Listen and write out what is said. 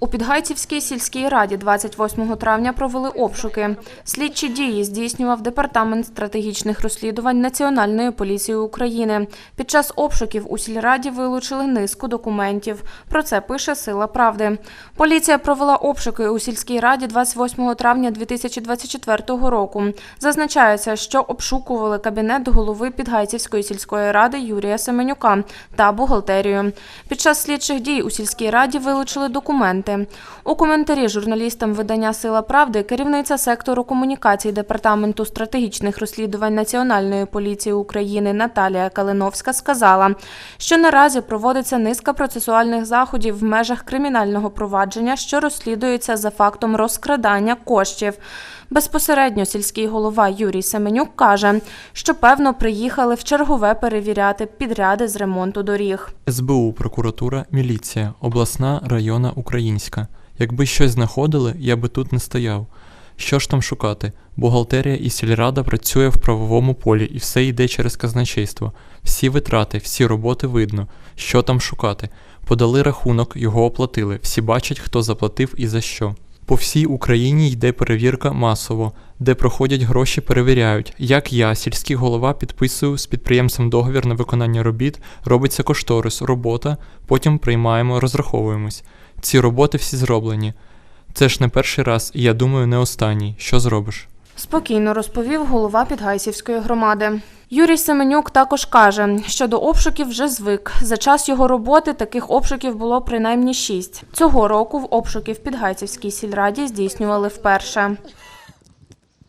У Підгайцівській сільській раді 28 травня провели обшуки. Слідчі дії здійснював департамент стратегічних розслідувань Національної поліції України. Під час обшуків у сільраді вилучили низку документів. Про це пише Сила Правди. Поліція провела обшуки у сільській раді 28 травня 2024 року. Зазначається, що обшукували кабінет голови Підгайцівської сільської ради Юрія Семенюка та бухгалтерію. Під час слідчих дій у сільській раді вилучили документи. У коментарі журналістам видання Сила Правди керівниця сектору комунікацій департаменту стратегічних розслідувань Національної поліції України Наталія Калиновська сказала, що наразі проводиться низка процесуальних заходів в межах кримінального провадження, що розслідується за фактом розкрадання коштів. Безпосередньо сільський голова Юрій Семенюк каже, що певно приїхали в чергове перевіряти підряди з ремонту доріг. СБУ, прокуратура, міліція, обласна, районна, українська. Якби щось знаходили, я би тут не стояв. Що ж там шукати? Бухгалтерія і сільрада працює в правовому полі і все йде через казначейство. Всі витрати, всі роботи видно. Що там шукати? Подали рахунок, його оплатили. Всі бачать, хто заплатив і за що. По всій Україні йде перевірка масово, де проходять гроші, перевіряють. Як я, сільський голова, підписую з підприємцем договір на виконання робіт, робиться кошторис, робота, потім приймаємо, розраховуємось. Ці роботи всі зроблені. Це ж не перший раз, і я думаю, не останній. Що зробиш? Спокійно розповів голова Підгайсівської громади. Юрій Семенюк також каже, що до обшуків вже звик. За час його роботи таких обшуків було принаймні шість. Цього року в обшуки в Підгайцівській сільраді здійснювали вперше.